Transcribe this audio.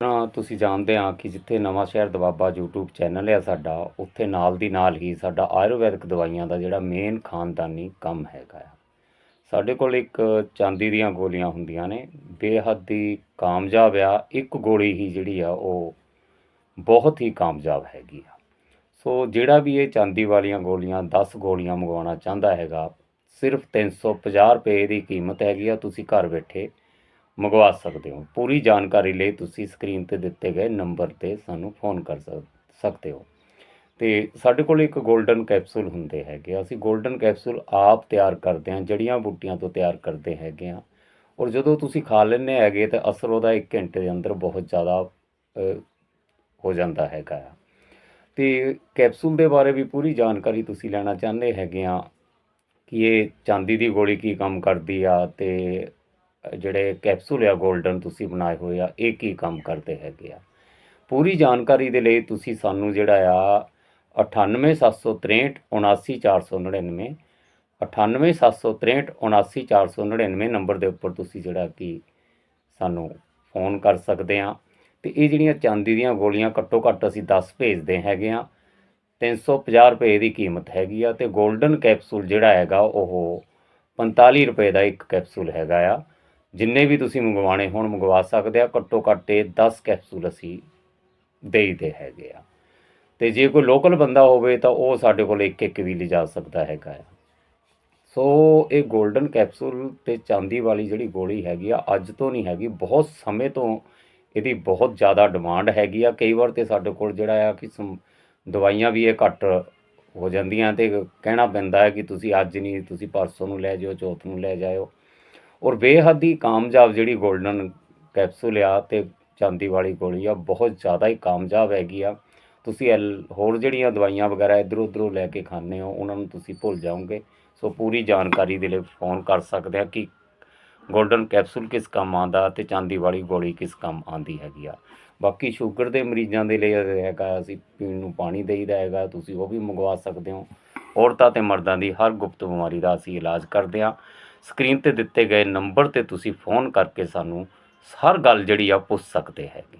ਤਾਂ ਤੁਸੀਂ ਜਾਣਦੇ ਆ ਕਿ ਜਿੱਥੇ ਨਵਾਂ ਸ਼ਹਿਰ ਦਵਾਬਾ YouTube ਚੈਨਲ ਹੈ ਸਾਡਾ, ਉੱਥੇ ਨਾਲ ਦੀ ਨਾਲ ਹੀ ਸਾਡਾ ਆਯੁਰਵੈਦਿਕ ਦਵਾਈਆਂ ਦਾ ਜਿਹੜਾ ਮੇਨ ਖਾਨਦਾਨੀ ਕੰਮ ਹੈਗਾ ਆ। ਸਾਡੇ ਕੋਲ ਇੱਕ ਚਾਂਦੀ ਦੀਆਂ ਗੋਲੀਆਂ ਹੁੰਦੀਆਂ ਨੇ, ਬੇਹੱਦ ਹੀ ਕਾਮਯਾਬ ਆ। ਇੱਕ ਗੋਲੀ ਹੀ ਜਿਹੜੀ ਆ, ਉਹ ਬਹੁਤ ਹੀ ਕਾਮਯਾਬ ਹੈਗੀ ਆ। ਸੋ ਜਿਹੜਾ ਵੀ ਇਹ ਚਾਂਦੀ ਵਾਲੀਆਂ ਗੋਲੀਆਂ 10 ਗੋਲੀਆਂ ਮੰਗਵਾਉਣਾ ਚਾਹੁੰਦਾ ਹੈਗਾ, ਸਿਰਫ 350 ਰੁਪਏ ਦੀ ਕੀਮਤ ਹੈਗੀ ਆ। ਤੁਸੀਂ ਘਰ ਬੈਠੇ ਮੰਗਵਾ ਸਕਦੇ ਹੋ। ਪੂਰੀ ਜਾਣਕਾਰੀ ਲਈ ਤੁਸੀਂ ਸਕਰੀਨ ਤੇ ਦਿੱਤੇ ਗਏ ਨੰਬਰ ਤੇ ਸਾਨੂੰ ਫੋਨ ਕਰ ਸਕ- ਸਕਦੇ ਹੋ। ਤੇ ਸਾਡੇ ਕੋਲ ਇੱਕ 골ਡਨ ਕੈਪਸੂਲ ਹੁੰਦੇ ਹੈਗੇ ਆ। ਅਸੀਂ 골ਡਨ ਕੈਪਸੂਲ ਆਪ ਤਿਆਰ ਕਰਦੇ ਹਾਂ, ਜੜੀਆਂ ਬੂਟੀਆਂ ਤੋਂ ਤਿਆਰ ਕਰਦੇ ਹੈਗੇ ਆ ਔਰ ਜਦੋਂ ਤੁਸੀਂ ਖਾ ਲੈਂਦੇ ਹੈਗੇ ਤਾਂ ਅਸਰ ਉਹਦਾ 1 ਘੰਟੇ ਦੇ ਅੰਦਰ ਬਹੁਤ ਜ਼ਿਆਦਾ ਹੋ ਜਾਂਦਾ ਹੈਗਾ ਆ। ਤੇ ਕੈਪਸੂਲ ਦੇ ਬਾਰੇ ਵੀ ਪੂਰੀ ਜਾਣਕਾਰੀ ਤੁਸੀਂ ਲੈਣਾ ਚਾਹੁੰਦੇ ਹੈਗੇ ਆ ਕਿ ਇਹ ਚਾਂਦੀ ਦੀ ਗੋਲੀ ਕੀ ਕੰਮ ਕਰਦੀ ਆ ਤੇ ਜਿਹੜੇ ਕੈਪਸੂਲ ਆ 골ਡਨ ਤੁਸੀਂ ਬਣਾਏ ਹੋਏ ਆ, ਇਹ ਕੀ ਕੰਮ ਕਰਦੇ ਹੈਗੇ ਆ? ਪੂਰੀ ਜਾਣਕਾਰੀ ਦੇ ਲਈ ਤੁਸੀਂ ਸਾਨੂੰ ਜਿਹੜਾ ਆ 98763 79499 98763 79499 ਨੰਬਰ ਦੇ ਉੱਪਰ ਤੁਸੀਂ ਜਿਹੜਾ ਕਿ ਸਾਨੂੰ ਫੋਨ ਕਰ ਸਕਦੇ ਆ। ਤੇ ਇਹ ਜਿਹੜੀਆਂ ਚਾਂਦੀ ਦੀਆਂ ਗੋਲੀਆਂ ਘੱਟੋ ਘੱਟ ਅਸੀਂ 10 ਭੇਜਦੇ ਹੈਗੇ ਆ 350 ਰੁਪਏ ਦੀ ਕੀਮਤ ਹੈਗੀ ਆ ਤੇ 골ਡਨ ਕੈਪਸੂਲ ਜਿਹੜਾ ਹੈਗਾ ਉਹ 45 ਰੁਪਏ ਦਾ ਇੱਕ ਕੈਪਸੂਲ ਹੈਗਾ ਆ। ਜਿੰਨੇ ਵੀ ਤੁਸੀਂ ਮੰਗਵਾਣੇ ਹੋਣ, ਮੰਗਵਾ ਸਕਦੇ ਆ। ਘੱਟੋ ਘੱਟ ਇਹ 10 ਕੈਪਸੂਲ ਅਸੀਂ ਦੇਈਦੇ ਹੈਗੇ ਆ। ਤੇ ਜੇ ਕੋਈ ਲੋਕਲ ਬੰਦਾ ਹੋਵੇ ਤਾਂ ਉਹ ਸਾਡੇ ਕੋਲ ਇੱਕ ਇੱਕ ਵੀ ਲਿਜਾ ਸਕਦਾ ਹੈਗਾ ਆ। ਸੋ ਇਹ 골ਡਨ ਕੈਪਸੂਲ ਤੇ ਚਾਂਦੀ ਵਾਲੀ ਜਿਹੜੀ ਗੋਲੀ ਹੈਗੀ ਆ, ਅੱਜ ਤੋਂ ਨਹੀਂ ਹੈਗੀ, ਬਹੁਤ ਸਮੇਂ ਤੋਂ ਇਹਦੀ ਬਹੁਤ ਜ਼ਿਆਦਾ ਡਿਮਾਂਡ ਹੈਗੀ ਆ। ਕਈ ਵਾਰ ਤੇ ਸਾਡੇ ਕੋਲ ਜਿਹੜਾ ਆ ਕਿ ਸਮ- ਦਵਾਈਆਂ ਵੀ ਇਹ ਘੱਟ ਹੋ ਜਾਂਦੀਆਂ ਤੇ ਕਹਿਣਾ ਪੈਂਦਾ ਹੈ ਕਿ ਤੁਸੀਂ ਅੱਜ ਨਹੀਂ, ਤੁਸੀਂ ਪਰਸੋਂ ਨੂੰ ਲੈ ਜਾਓ ਚੌਥ ਨੂੰ ਲੈ ਜਾਇਓ। ਔਰ ਬੇਹੱਦ ਹੀ ਕਾਮਯਾਬ ਜਿਹੜੀ 골ਡਨ ਕੈਪਸੂਲ ਆ ਤੇ ਚਾਂਦੀ ਵਾਲੀ ਗੋਲੀ ਆ, ਬਹੁਤ ਜ਼ਿਆਦਾ ਹੀ ਕਾਮਯਾਬ ਹੈਗੀ ਆ। ਤੁਸੀਂ ਐਲ- ਹੋਰ ਜਿਹੜੀਆਂ ਦਵਾਈਆਂ ਵਗੈਰਾ ਇਧਰੋਂ ਉਧਰੋਂ ਲੈ ਕੇ ਖਾਂਦੇ ਹੋ, ਉਹਨਾਂ ਨੂੰ ਤੁਸੀਂ ਭੁੱਲ ਜਾਓਗੇ। ਸੋ ਪੂਰੀ ਜਾਣਕਾਰੀ ਦੇ ਲਈ ਫੋਨ ਕਰ ਸਕਦੇ ਆ ਕਿ ਗੋਲਡਨ ਕੈਪਸੂਲ ਕਿਸ ਕੰਮ ਆਂਦਾ ਤੇ ਚਾਂਦੀ ਵਾਲੀ ਗੋਲੀ ਕਿਸ ਕੰਮ ਆਂਦੀ ਹੈਗੀ ਆ। ਬਾਕੀ ਸ਼ੂਗਰ ਦੇ ਮਰੀਜ਼ਾਂ ਦੇ ਲਈ ਹੈਗਾ, ਅਸੀਂ ਪੀਣ ਨੂੰ ਪਾਣੀ ਦੇਈਦਾ ਹੈਗਾ, ਤੁਸੀਂ ਉਹ ਵੀ ਮੰਗਵਾ ਸਕਦੇ ਹੋ। ਔਰਤਾਂ ਤੇ ਮਰਦਾਂ ਦੀ ਹਰ ਗੁਪਤ ਬਿਮਾਰੀ ਦਾ ਅਸੀਂ ਇਲਾਜ ਕਰਦੇ ਹਾਂ। ਸਕਰੀਨ ਤੇ ਦਿੱਤੇ ਗਏ ਨੰਬਰ ਤੇ ਤੁਸੀਂ ਫੋਨ ਕਰਕੇ ਸਾਨੂੰ ਹਰ ਗੱਲ ਜਿਹੜੀ ਆ ਪੁੱਛ ਸਕਦੇ ਹੈਗੇ